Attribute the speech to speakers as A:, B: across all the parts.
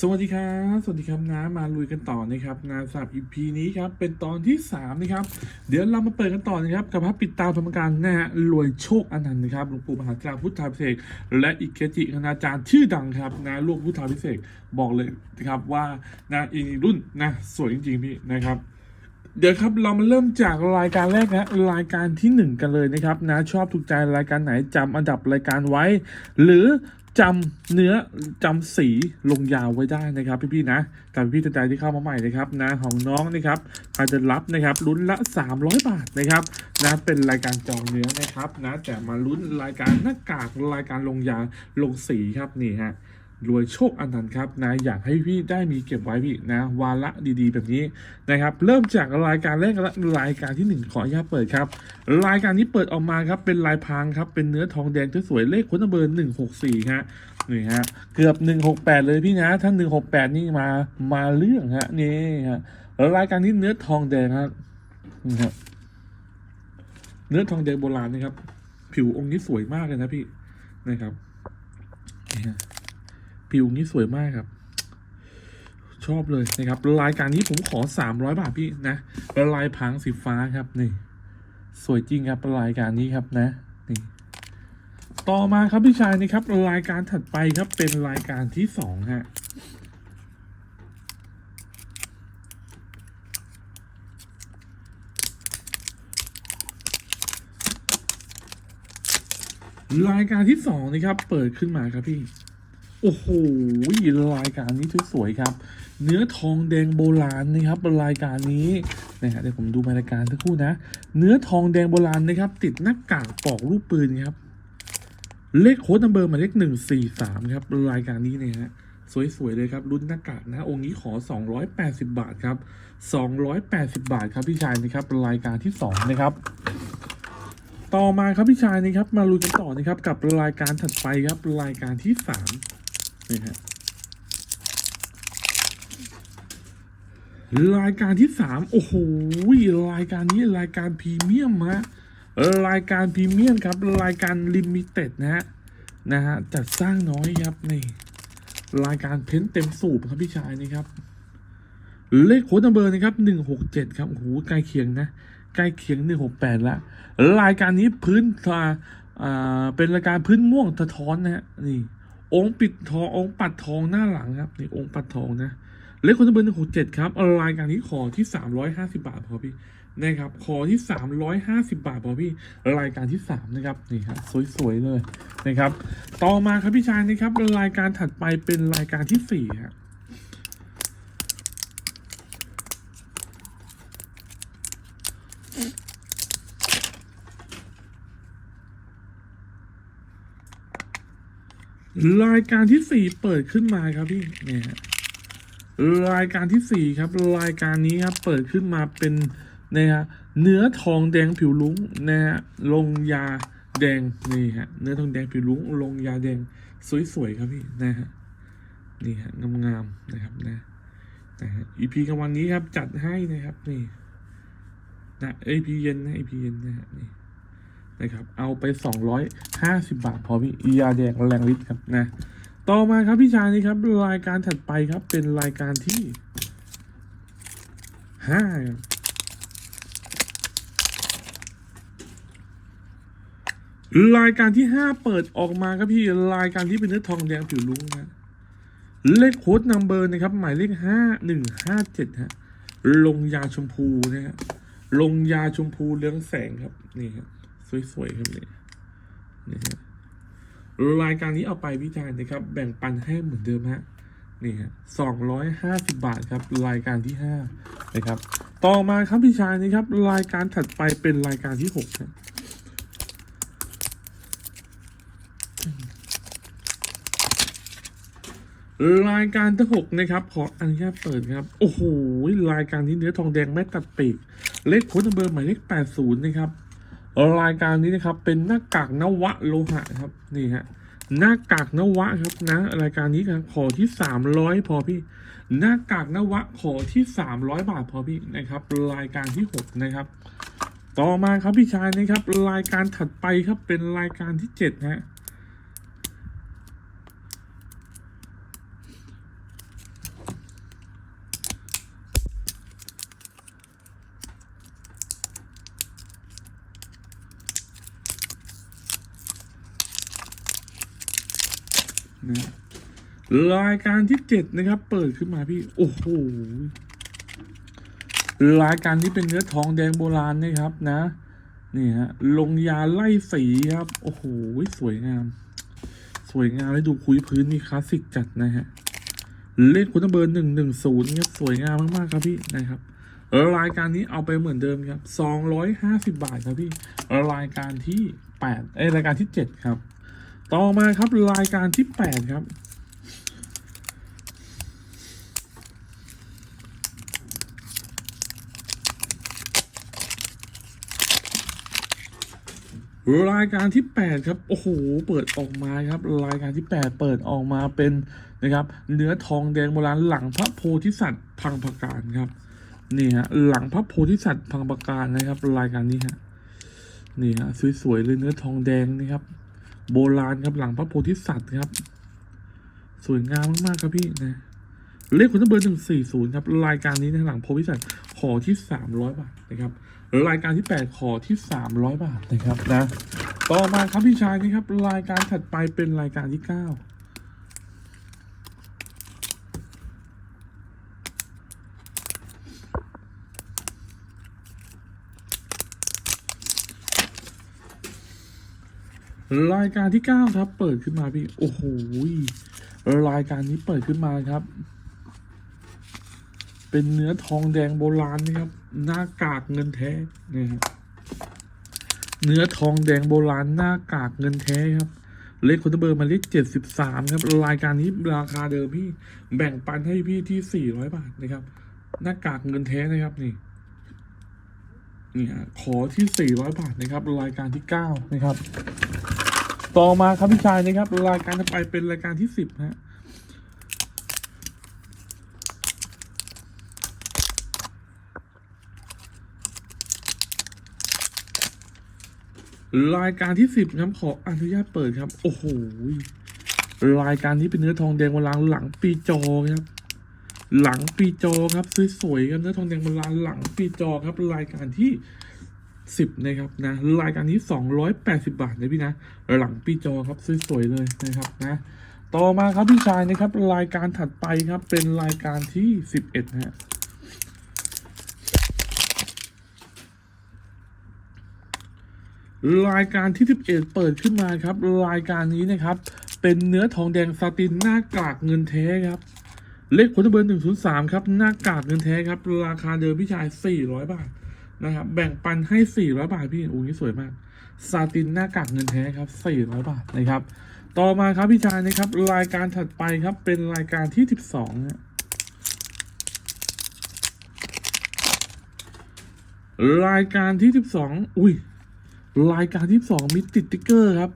A: สวัสดีครับ สวัสดีครับนะมาลุยกันต่อนะครับงานสำหรับ EP นี้ครับ เป็นตอนที่ 3 นะครับ เดี๋ยวเรามาเปิดกันต่อนะครับ กับพระปิดตาธรรมการนะฮะรวยโชคอนันต์นะครับหลวงปู่มหาจารพุทธาพิเศษและอีกเกจิคณาจารย์ชื่อดังครับนะลูกพุทธาพิเศษบอกเลยนะครับว่านะอีกรุ่นนะสวยจริงๆพี่นะครับเดี๋ยวครับเรามาเริ่มจากรายการแรกนะรายการที่หนึ่งกันเลยนะครับนะชอบถูกใจรายการไหนจำอันดับรายการไว้ หรือ จำเนื้อจำสีลงยาวไว้ได้นะครับ พี่ๆนะกับพี่ๆท่านใดที่เข้ามาใหม่นะครับนะของน้องนะครับอาจจะรับนะครับลุ้นละ 300 บาทนะครับนะเป็นรายการจองเนื้อนะครับนะแต่มาลุ้นรายการหน้ากากรายการลงยาลงสีครับนี่ฮะ รวยโชคอนันต์ครับนะอยากให้พี่ได้มีเก็บไว้พี่นะวาระดีๆ แบบนี้นะครับ เริ่มจากรายการแรกและรายการที่หนึ่งขออนุญาตเปิดครับ รายการนี้เปิดออกมาครับเป็นลายพรางครับเป็นเนื้อทองแดงสวยๆเลขค้นเบอร์หนึ่งหกสี่ฮะนี่ฮะเกือบหนึ่งหกแปดเลยพี่นะถ้าหนึ่งหกแปดนี่มามาเรื่องฮะนี่ฮะแล้วรายการนี้เนื้อทองแดงครับนี่ครับเนื้อทองแดงโบราณนะครับ ผิวองค์นี้สวยมากเลยนะพี่นะครับ ผิวนี้สวยมากครับ ชอบเลยนะครับรายการนี้ผมขอสามร้อยบาทพี่นะลายพรางสีฟ้าครับนี่ สวยจริงครับรายการนี้ครับนะนี่ต่อมาครับพี่ชายนะครับรายการถัดไปครับเป็นรายการที่สองฮะรายการที่สองนะครับ เปิดขึ้นมาครับพี่ โอ้โหรายการนี้สวยๆครับ เนื้อทองแดงโบราณนะครับรายการนี้นะฮะเดี๋ยวผมดูรายการสักครู่นะ เนื้อทองแดงโบราณนะครับ ติดหน้ากากปอกรูปปืนครับ เลขโค้ดนัมเบอร์หมายเลขหนึ่งสี่สามครับรายการนี้เนี่ยฮะสวยๆเลยครับรุ่นหน้ากากนะองค์นี้ขอ 280 บาทครับ 280 บาทครับพี่ชายนะครับรายการที่สองนะครับ ต่อมาครับพี่ชายนะครับ มาลุยกันต่อนะครับกับรายการถัดไปครับรายการที่สาม นี่ฮะรายการที่สามโอ้โหรายการนี้รายการพรีเมียมฮะรายการพรีเมียมครับ รายการลิมิเต็ดนะฮะนะฮะจัดสร้างน้อยครับนี่รายการเพ้นเต็มสูบครับพี่ชายนี่ครับ เลขโค้ดนัมเบอร์นะครับหนึ่งหกเจ็ดครับโอ้โหใกล้เคียงนะใกล้เคียงหนึ่งหกแปดละรายการนี้พื้นทาอ่าเป็นรายการพื้นม่วงสะท้อนนะฮะนี่ องค์ปิดทององค์ปัดทองหน้าหลังครับนี่องค์ปัดทองนะเลขคนเบอร์หนึ่งหกเจ็ดครับรายการนี้ขอที่สามร้อยห้าสิบาทพอพี่นะครับขอที่สามร้อยห้าสิบาทพอพี่รายการที่สามนะครับนี่ครับสวยๆเลยนะครับ ต่อมาครับพี่ชายนะครับรายการถัดไปเป็นรายการที่สี่ครับ รายการที่สี่เปิดขึ้นมาครับพี่เนี่ยรายการที่สี่ครับ รายการนี้ครับเปิดขึ้นมาเป็นนะฮะเนื้อทองแดงผิวลุ้งนะฮะลงยาแดงนี่ฮะเนื้อทองแดงผิวลุ้งลงยาแดงสวยๆครับพี่นะฮะนี่ฮะงามๆนะครับนะนะฮะ EP กลางวันนี้ครับจัดให้นะครับนี่นะ EP เย็นนะ EP เย็นนะฮะนี่ นะครับ เอาไป 250 บาท พอพี่ยาแดงแรงฤทธิ์ครับนะ ต่อมาครับพี่ชายนี่ครับ รายการถัดไปครับ เป็นรายการที่ห้ารายการที่ห้าเปิดออกมาครับพี่รายการที่เป็นเนื้อทองแดงผิวลุ้งนะเลขโค้ดนัมเบอร์นะครับ หมายเลขห้าหนึ่งห้าเจ็ดฮะลงยาชมพูนะฮะลงยาชมพูเรืองแสงครับนี่ครับ สวยๆครับนี่นี่ฮะรายการนี้เอาไปวิจารณ์นะครับ แบ่งปันให้เหมือนเดิมฮะนี่ฮะสองร้อยห้าสิบบาทครับ รายการที่ห้านะครับ ต่อมาครับพี่ชายนะครับ รายการถัดไปเป็นรายการที่หกครับรายการที่หกนะครับ ขออนุญาตเปิดครับ โอ้โหรายการนี้เนื้อทองแดงแม่ตัดปีกเลขโค้ดเบอร์หมายเลขแปดศูนย์นะครับ รายการนี้นะครับเป็นหน้ากากนวะโลหะครับนี่ฮะหน้ากากนวะครับนะ รายการนี้ครับขอที่สามร้อยพอพี่ หน้ากากนวะขอที่สามร้อยบาทพอพี่นะครับ รายการที่หกนะครับ ต่อมาครับพี่ชายนะครับ รายการถัดไปครับเป็นรายการที่เจ็ดฮะ นะรายการที่เจ็ดนะครับ เปิดขึ้นมาพี่ โอ้โหรายการนี้เป็นเนื้อทองแดงโบราณนะครับนะ นี่ฮะลงยาไล่สีครับ โอ้โหสวยงาม สวยงามแล้ดูคุยพื้นนี่คลาสสิกจัดนะฮะเลขคุณเบอร์หนึ่งหนึ่งศูนย์ครับสวยงามมากๆครับพี่นะครับรายการนี้เอาไปเหมือนเดิมครับสองร้อยห้าสิบาทครับพี่รายการที่แปดเอ้รายการที่เจ็ดครับ ต่อมาครับรายการที่แปดครับ รายการที่แปดครับ โอ้โห เปิดออกมาครับ รายการที่แปดเปิดออกมาเป็นนะครับเนื้อทองแดงโบราณหลังพระโพธิสัตว์พังประการครับนี่ฮะหลังพระโพธิสัตว์พังประการนะครับ รายการนี้ฮะนี่ฮะสวยๆเลยเนื้อทองแดงนี่ครับ โบราณครับหลังพระโพธิสัตว์ครับ สวยงามมากๆครับพี่นะเลขคุณเบอร์หนึ่งสี่ศูนย์ครับรายการนี้นะหลังโพธิสัตว์ขอที่สามร้อยบาทนะครับรายการที่แปดขอที่สามร้อยบาทนะครับนะ ต่อมาครับพี่ชายนี่ครับรายการถัดไปเป็นรายการที่เก้า รายการที่เก้าครับ เปิดขึ้นมาพี่ โอ้โหรายการนี้เปิดขึ้นมาครับ เป็นเนื้อทองแดงโบราณนะครับ หน้ากากเงินแท้นะครับเนื้อทองแดงโบราณหน้ากากเงินแท้ครับ เลขคุณเบอร์หมายเลขเจ็ดสิบสามครับ รายการนี้ราคาเดิมพี่ แบ่งปันให้พี่ที่สี่ร้อยบาทนะครับ หน้ากากเงินแท้นะครับนี่นี่ขอที่สี่ร้อยบาทนะครับ รายการที่เก้านะครับ ต่อมาครับพี่ชายนะครับรายการต่อไปเป็นรายการที่สิบฮะรายการที่สิบครับขออนุญาตเปิดครับ โอ้โหรายการนี้เป็นเนื้อทองแดงโบราณหลังปีจอครับ หลังปีจอครับสวยๆครับเนื้อทองแดงโบราณหลังปีจอครับ รายการที่ สิบนะครับนะรายการนี้สองร้อยแปดสิบาทนะพี่นะ หลังปีจอครับสวยๆเลยนะครับนะต่อมาครับพี่ชายนะครับ รายการถัดไปครับเป็นรายการที่สิบเอ็ดฮะรายการที่ 11 เปิดขึ้นมาครับ รายการนี้นะครับ เป็นเนื้อทองแดงซาตินหน้ากากเงินแท้ครับ เลขคุณเบอร์103 ครับ หน้ากากเงินแท้ครับ ราคาเดิมพี่ชาย 400 บาท นะครับแบ่งปันให้400บาทพี่โอ้ยสวยมากซาตินหน้ากากเงินแท้ครับ400บาทนะครับ ต่อมาครับพี่ชายนะครับ รายการถัดไปครับเป็นรายการที่12ฮะรายการที่12อุ้ยรายการที่สองมีติติ๊กเกอร์ครับ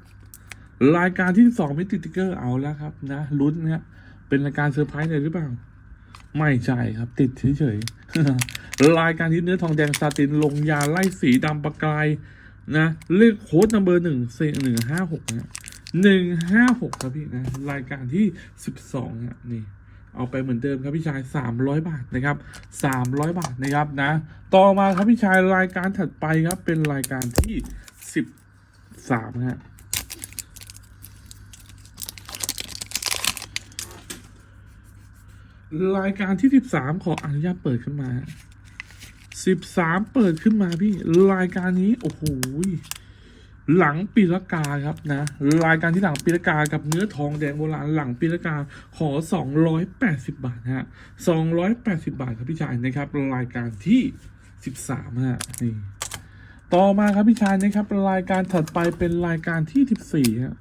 A: รายการที่สองมีติติ๊กเกอร์เอาแล้วครับนะลุ้นนะเป็นรายการเซอร์ไพรส์เลยหรือเปล่า ไม่ใช่ครับ ติดเฉยๆรายการที่เนื้อทองแดงซาตินลงยาไล่สีดำประกายนะเลขโค้ดนัมเบอร์หนึ่งเหนึ่งห้าหกนะหนึ่งห้าหกครับพี่นะรายการที่สิบสองนะนี่เอาไปเหมือนเดิมครับพี่ชายสามร้อยบาทนะครับสามร้อยบาทนะครับนะ ต่อมาครับพี่ชายรายการถัดไปครับเป็นรายการที่สิบสามฮะ รายการที่สิบสามขออนุญาตเปิดขึ้นมาสิบสามเปิดขึ้นมาพี่ รายการนี้ โอ้โหหลังปีละกาครับนะ รายการที่หลังปีละกากับเนื้อทองแดงโบราณหลังปีละกาขอ 280 บาทฮะ280 บาทครับพี่ชายนะครับ รายการที่ 13ฮะนี่ต่อมาครับพี่ชายนะครับ รายการถัดไปเป็นรายการที่ 14ฮะ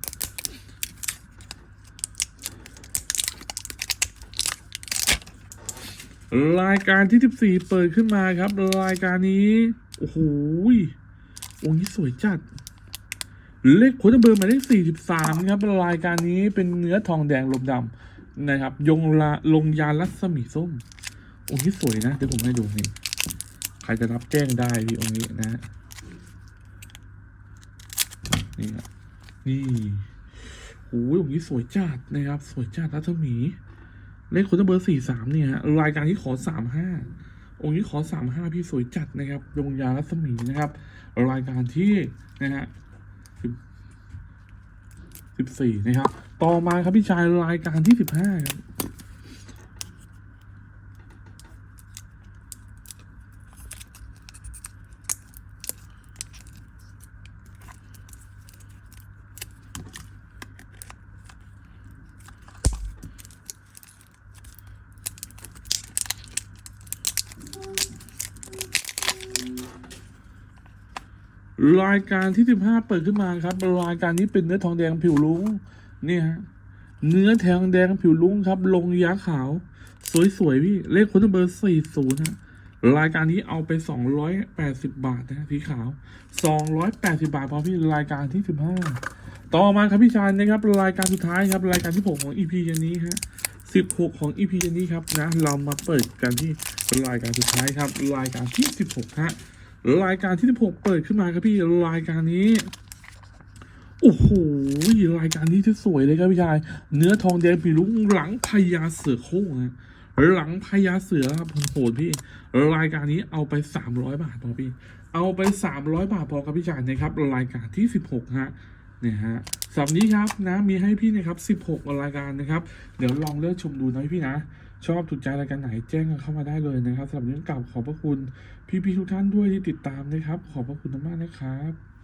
A: รายการที่ 14 เปิดขึ้นมาครับ รายการนี้ โอ้โหโอ้สวยจัด เลขโค้ดเบอร์หมายเลข 43 ครับ รายการนี้เป็นเนื้อทองแดงลมดำนะครับ ยงลาลงยาลัศมีส้ม องค์นี้สวยนะ เดี๋ยวผมให้ดูนี่ใครจะรับแจ้งได้พี่องค์นี้นะฮะนี่ครับนี่โอ้ยองค์นี้สวยจัดนะครับ สวยจัดรัศมี เลขค้ดเบอร์สี่สามเนี่ยฮะรายการที่ขอสามห้าองค์นี้ขอสามห้าพี่สวยจัดนะครับยงยารัศมีนะครับ รายการที่นะฮะสิบสี่นะครับ ต่อมาครับพี่ชายรายการที่สิบห้าครับ รายการที่สิบห้าเปิดขึ้นมาครับรายการนี้เป็นเนื้อทองแดงผิวลุงนี่ฮะเนื้อแทงแดงผิวลุงครับ ลงยาขาว สวยๆพี่เลขคนเบอร์สี่ศูนย์ฮะรายการนี้เอาไปสองร้อยแปดสิบบาทนะสีขาวสองร้อยแปดสิบาทพอพี่รายการที่สิบห้าต่อมาครับพี่ชายนะครับ รายการสุดท้ายครับ รายการที่หกของอีพียันนี้ฮะสิบหกของอีพียันนี้ครับนะ เรามาเปิดกันที่รายการสุดท้ายครับ รายการที่สิบหกฮะ รายการที่16เปิดขึ้นมาครับพี่รายการนี้โอ้โหรายการนี้ที่สวยเลยครับพี่ชาย เนื้อทองแดงปีลุงหลังพญาเสือโค้งนะหลังพญาเสือครับโหดพี่ รายการนี้เอาไปสามร้อยบาทพอพี่ เอาไปสามร้อยบาทพอครับพี่ชายนะครับ รายการที่สิบหกฮะเนี่ยฮะสำนี้ครับนะมีให้พี่นะครับสิบหกรายการนะครับ เดี๋ยวลองเลือกชมดูนะพี่นะ ชอบถูกใจรายการไหนแจ้งกันเข้ามาได้เลยนะครับสำหรับเรื่องเก่าขอบพระคุณพี่ๆทุกท่านด้วยที่ติดตามนะครับ ขอบพระคุณมากๆนะครับ